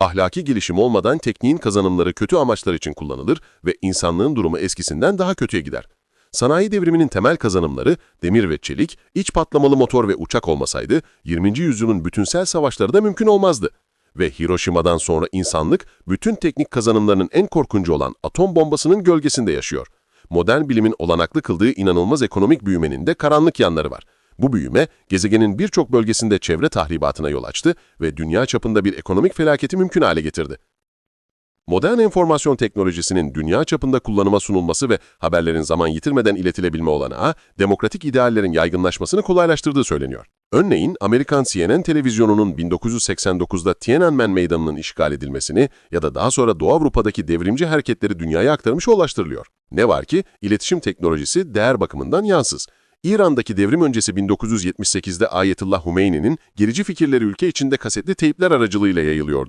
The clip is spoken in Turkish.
Ahlaki gelişim olmadan tekniğin kazanımları kötü amaçlar için kullanılır ve insanlığın durumu eskisinden daha kötüye gider. Sanayi devriminin temel kazanımları demir ve çelik, iç patlamalı motor ve uçak olmasaydı 20. yüzyılın bütünsel savaşları da mümkün olmazdı. Ve Hiroşima'dan sonra insanlık bütün teknik kazanımlarının en korkuncu olan atom bombasının gölgesinde yaşıyor. Modern bilimin olanaklı kıldığı inanılmaz ekonomik büyümenin de karanlık yanları var. Bu büyüme, gezegenin birçok bölgesinde çevre tahribatına yol açtı ve dünya çapında bir ekonomik felaketi mümkün hale getirdi. Modern enformasyon teknolojisinin dünya çapında kullanıma sunulması ve haberlerin zaman yitirmeden iletilebilme olanağı, demokratik ideallerin yaygınlaşmasını kolaylaştırdığı söyleniyor. Örneğin, Amerikan CNN televizyonunun 1989'da Tiananmen Meydanı'nın işgal edilmesini ya da daha sonra Doğu Avrupa'daki devrimci hareketleri dünyaya aktarmış ulaştırılıyor. Ne var ki, iletişim teknolojisi değer bakımından yansız. İran'daki devrim öncesi 1978'de Ayetullah Humeyni'nin gerici fikirleri ülke içinde kasetli teypler aracılığıyla yayılıyordu.